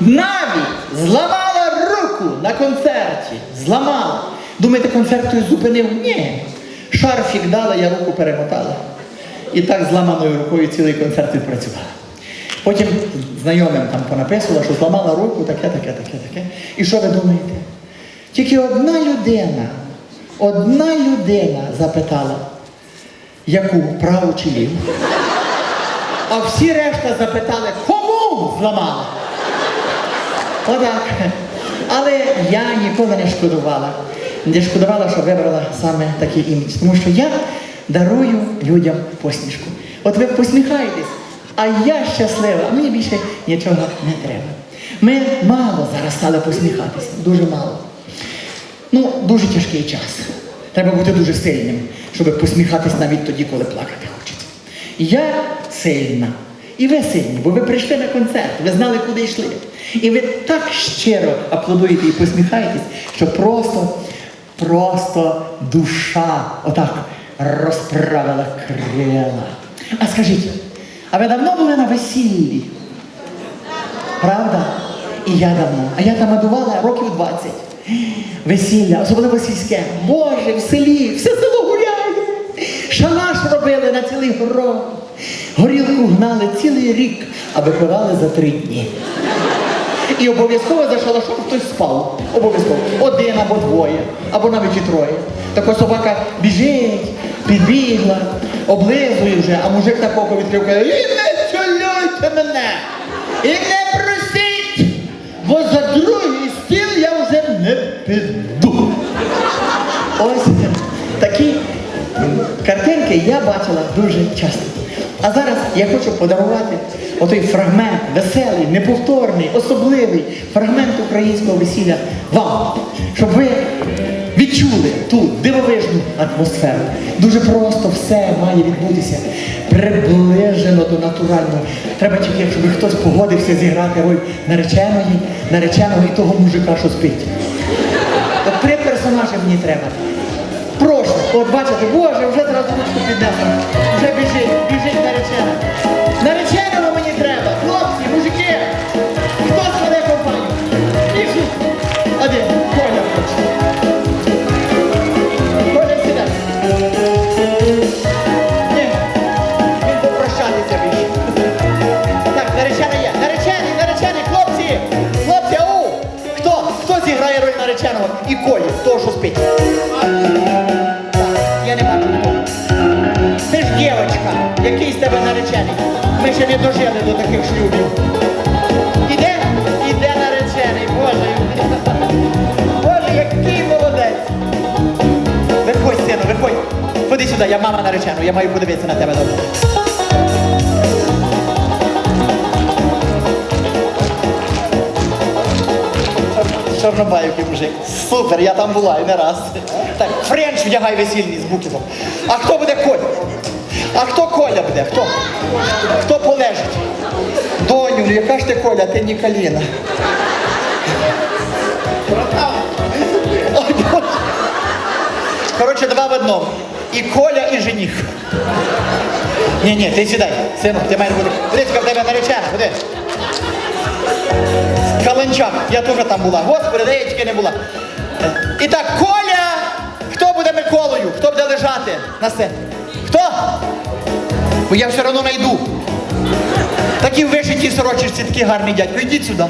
Навіть зламала руку на концерті. Зламала. Думаєте, концерт той зупинив? Ні. Шарфік дала, я руку перемотала. І так зламаною рукою цілий концерт відпрацювала. Потім знайомим там понаписувала, що зламала руку, таке, таке, таке, таке. І що ви думаєте? Тільки одна людина, одна людина запитала, яку праву чи ліву? А всі решта запитали, кому зламала? Отак. Але я ніколи не шкодувала. Не шкодувала, що вибрала саме такий імідж. Тому що я дарую людям посмішку. От ви посміхаєтесь, а я щаслива, а мені більше нічого не треба. Ми мало зараз стали посміхатися, дуже мало. Ну, дуже тяжкий час. Треба бути дуже сильним, щоб посміхатись навіть тоді, коли плакати хочеться. Я сильна. І ви сильні, бо ви прийшли на концерт, ви знали, куди йшли. І ви так щиро аплодуєте і посміхаєтесь, що просто, просто душа отак розправила крила. А скажіть, а ви давно були на весіллі? Правда? І я давно. А я там адувала років 20. Весілля, особливо сільське. Боже, в селі, все село гуляє. Шалаш робили на цілий город. Горілку гнали цілий рік, а випивали за три дні. І обов'язково за шалашом хтось спав. Обов'язково. Один або двоє, або навіть і троє. Така собака біжить, підбігла, облизує вже, а мужик так око відкрив каже, і не цілюйте мене! І не просіть! Бо за другий стіл я вже не піду. Ось такі картинки я бачила дуже часто. А зараз я хочу подарувати отой фрагмент, веселий, неповторний, особливий фрагмент українського весілля вам, щоб ви відчули ту дивовижну атмосферу. Дуже просто все має відбутися, приближено до натурального. Треба тільки, щоб хтось погодився зіграти роль нареченої, нареченого і того мужика, що спить. От три персонажі мені треба. От бачите, Боже, вже зразу ручку піднесла. Вже біжить, біжить наречена. Наречений. Ми ще не дожили до таких шлюбів. Іде? Іде наречений, Боже. Боже, який молодець. Виходь, сину, виходь. Ходи сюди, я мама наречену, я маю подивитися на тебе добре. Чорнобаївки мужик. Супер, я там була і не раз. Так, френч вдягай весільний з букетом. А хто буде буде? Хто? Хто полежить? Доню, ну яка ж ти Коля, ти Ніколіна. Ой, Боже. Коротше, два в одному. І Коля, і жених. Ні, ні, ти сідай, сину, ти маєш бути. Кудись в тебе наречена, куди? Каланчак, я теж там була. Господи, де я тільки не була. І так, Коля! Хто буде Миколою? Хто буде лежати на сцені? Хто? Бо я все одно найду. Такі вишиті сорочечці, такі гарні дядько. Йдіть сюди.